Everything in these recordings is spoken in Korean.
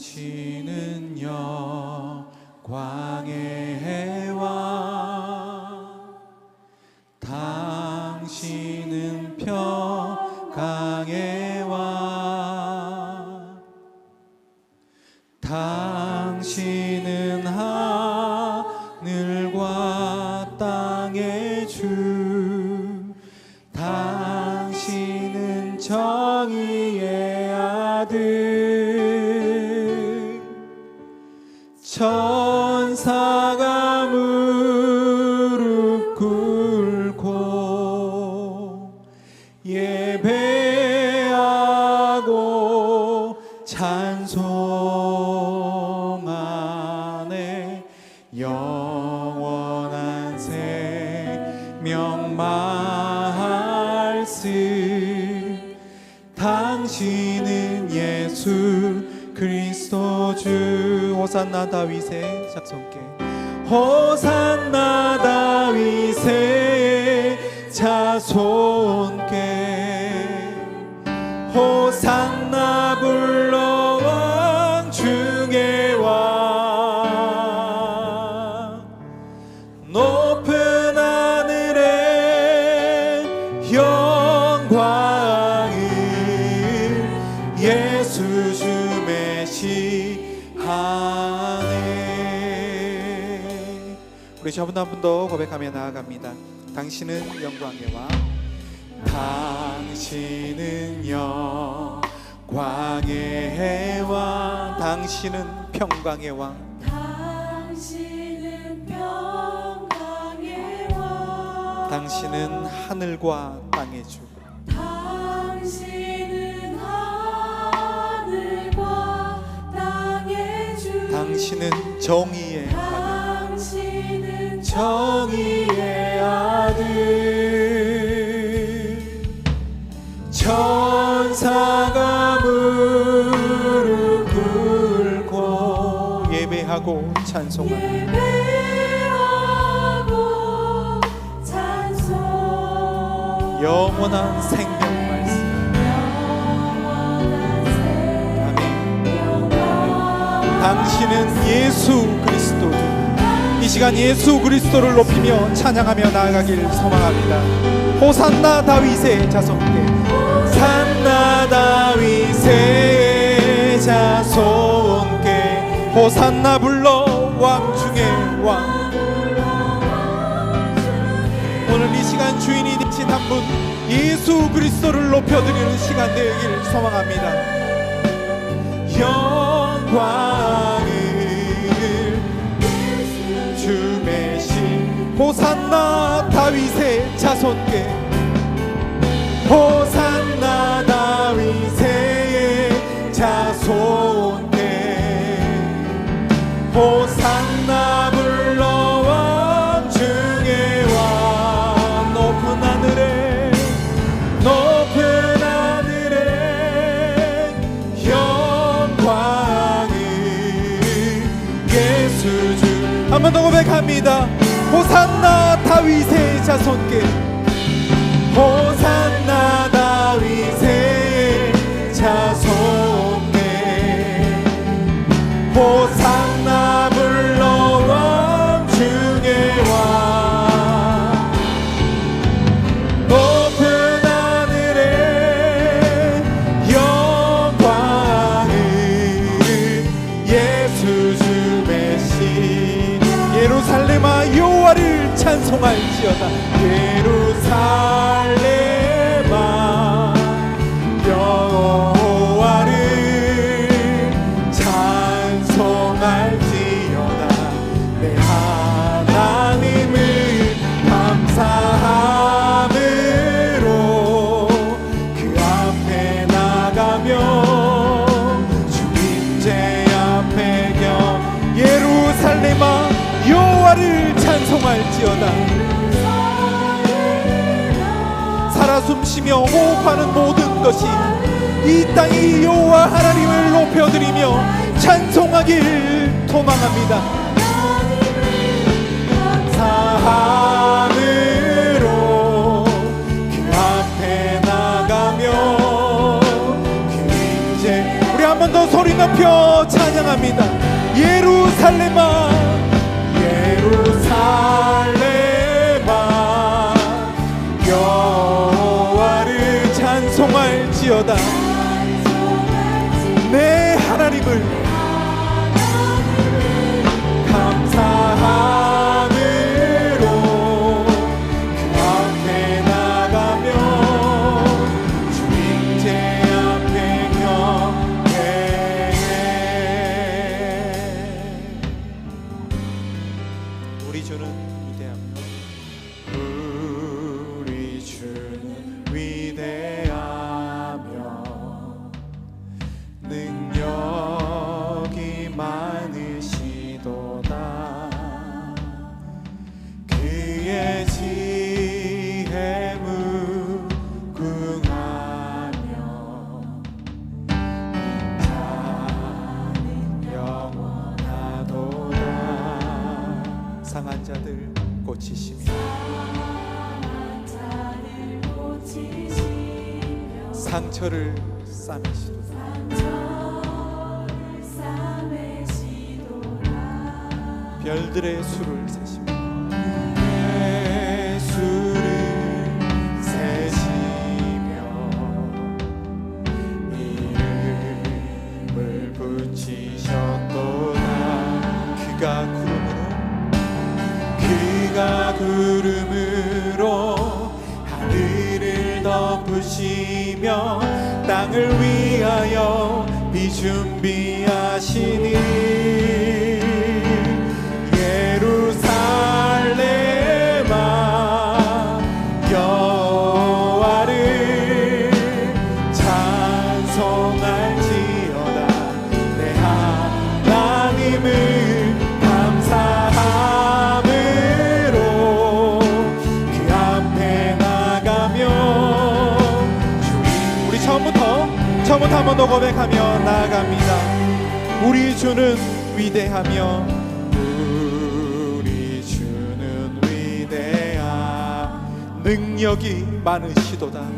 당신은 영광의 왕 당신은 평강의 왕 당신은 하늘과 땅의 주 당신은 정의의 아들 당신은 예수 그리스도 주. 호산나 다윗의 작성께 호산나 다윗의 자손께. 호산 영광을 예수 주매 시하네 우리 저분 한분 더 고백하며 나아갑니다. 당신은 영광의 왕 당신은 영광의 왕 당신은 평강의 왕. 당신은 평강의 왕. 당신은 하늘과 땅의 주 당신은 하늘과 땅의 주. 당신은 정의의 아들 당신은 정의의 아들. 천사가 무릎 꿇고 예배하고 찬송하는 영원한 생명 말씀. 아멘. 당신은 예수 그리스도. 이 시간 예수 그리스도를 높이며 찬양하며 나아가길 소망합니다. 호산나 다윗의 자손께. 산나 다윗의 자손께. 호산나 불러 왕 중의 오늘 이 시간 주인이 되신 한 분 예수 그리스도를 높여드리는 시간 되길 소망합니다. 영광을 주 매신 호산나 다윗의 자손께 호산나 다윗의 자손께 호산나 손께 호산나 다윗의 자손께 호산나 불러 왕 중의 왕 높은 하늘에 영광을 예수 주의 신 예루살렘아 여호와를 찬송할지어다 숨쉬며 호흡하는 모든 것이 이 땅이 여호와 하나님을 높여드리며 찬송하길 소망합니다. 감사함으로 그 앞에 나가며 그 이제 우리 한 번 더 소리 높여 찬양합니다. 예루살렘아 별들의 수를 그가 구름으로 하늘을 덮으시며 땅을 위하여 비준비하시니 우리 주는 위대하며 우리 주는 위대하. 능력이 많으시도다. 여기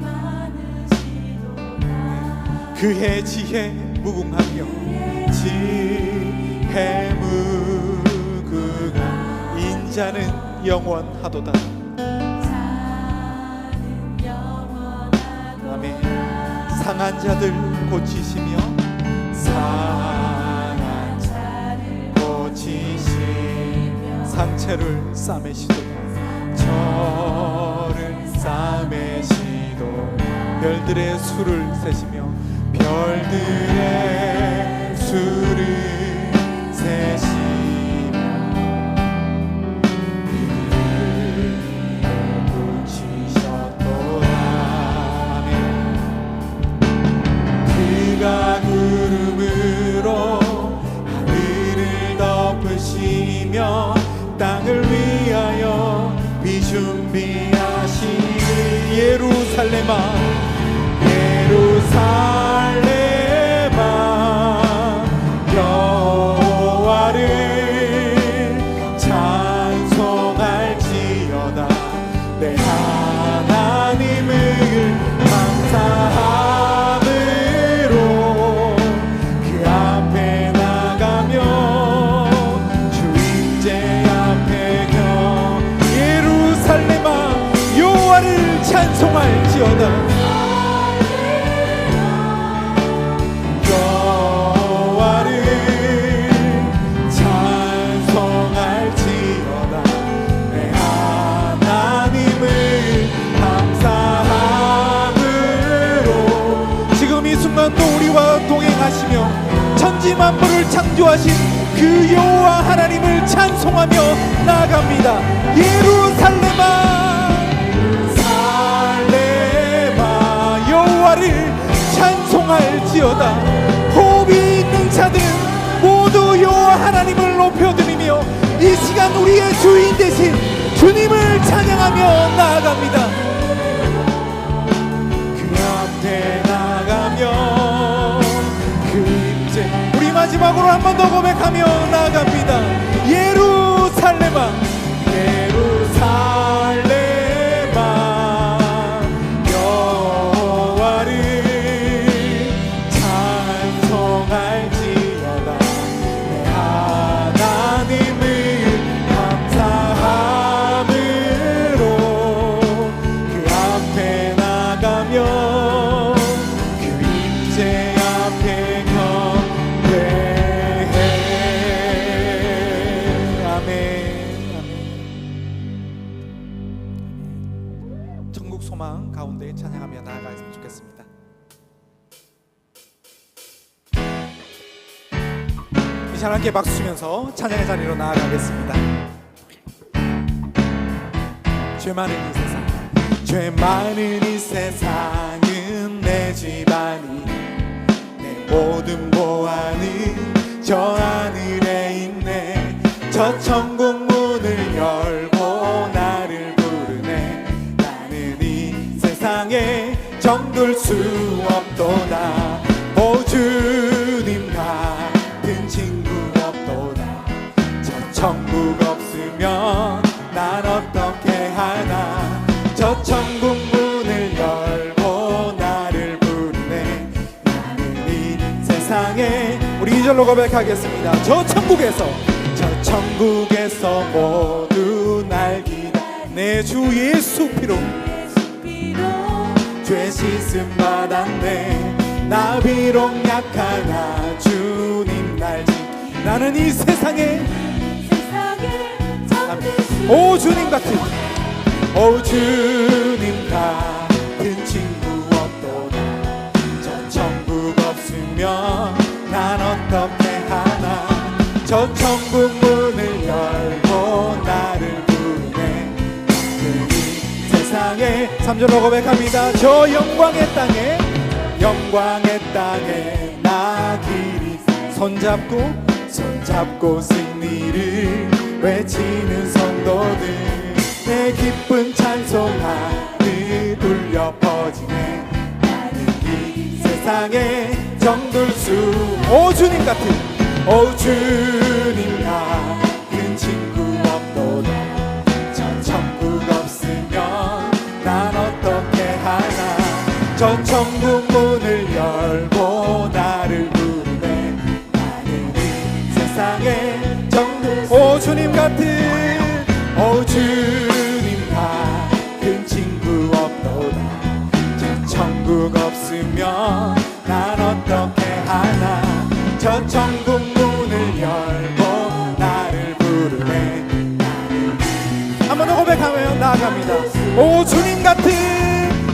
많으시도다 그의 지혜 무궁하며 지혜 무궁한 인자는 영원하도다 상한 자들 고치시며 상한 자를 고치시 상체를 싸매시도다. 저를 싸매시도 별들의 수를 세시며 별들의 수를 세시며 예 천지 만물을 창조하신 그 여호와 하나님을 찬송하며 나아갑니다. 예루살렘아 살레마 여호와를 찬송할지어다. 호흡이 있는 자들은 모두 여호와 하나님을 높여드리며 이 시간 우리의 주인 되신 주님을 찬양하며 나아갑니다 마지막으로 한 번 더 함께 박수 치면서 찬양의 자리로 나아가겠습니다. 죄 많은 이 세상, 죄 많은 이 세상은 내 집안이 내 모든 보안은 저 하늘에 있네. 저 천국 문을 열고 나를 부르네. 나는 이 세상에 정들 수 없도다 없으면 난 어떻게 하나? 저 천국 문을 열고 나를 부르네. 나는 이 세상에 우리 이절로 고백하겠습니다. 저 천국에서 저 천국에서 모두 날 기다. 내 주 예수 피로. 죄 씻음 받았네. 나 비록 약하나 주님 날 지키. 나는 이 세상에 오 주님 같은. 오 주님 같은 친구 없도다 저 천국 없으면 난 어떻게 하나. 저 천국 문을 열고 나를 부르네 이 세상에 3절로 고백합니다. 저 영광의 땅에 영광의 땅에 나 길이 손잡고 손잡고 승리를 외치는 성도들 내 기쁜 찬송하늘 울려 퍼지네. 나는 이 세상에 정들 수 오 주님 같은. 오 주님 같은 친구 없도다 저 천국 없으면 난 어떻게 하나. 저 천국 문을 열고 오 주님 같은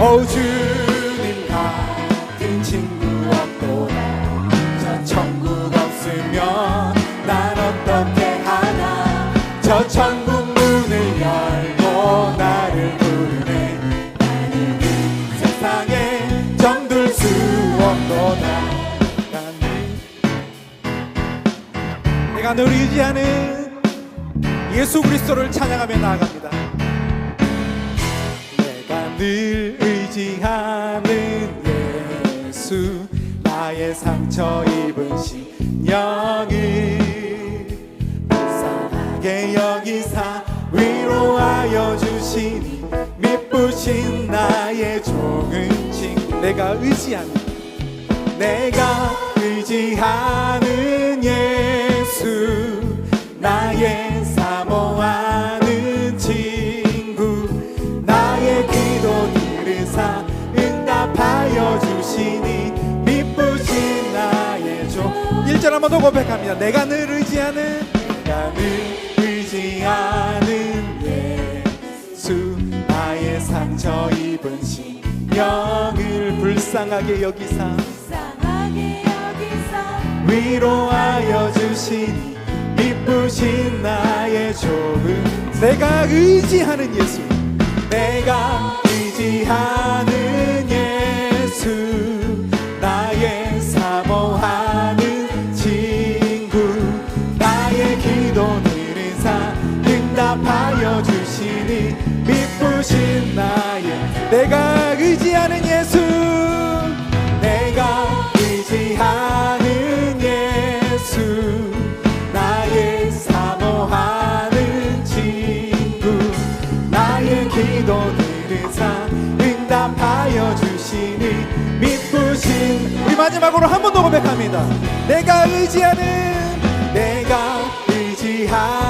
오 주님 같은 친구 없도다 저 천국 없으면 난 어떻게 하나? 저 천국 문을 열고 나를 부르네. 나는 이 세상에 정들 수 없도다. 내가 늘 의지하는 예수 그리스도를 찬양하며 나아갑니다. 상처 입은 신령을 불쌍하게 여기사 위로하여 주시니 미쁘신 나의 종은 친구 내가 의지하는 내가 의지하는 예수 나의 절 한번 더 고백합니다. 내가 늘 의지하는 내가 늘 의지하는 예수 나의 상처 입은 심령을 불쌍하게 여기사. 불쌍하게 여기사. 위로하여 주시니 기쁘신 나의 조금 내가 의지하는 예수. 내가 의지하는 예수 미쁘신 나의 내가 의지하는 예수 내가 의지하는 예수 나의 사모하는 친구 나의 기도 들으사 응답하여 주시니 미쁘신 우리 마지막으로 한 번 더 고백합니다. 내가 의지하는 내가 의지하는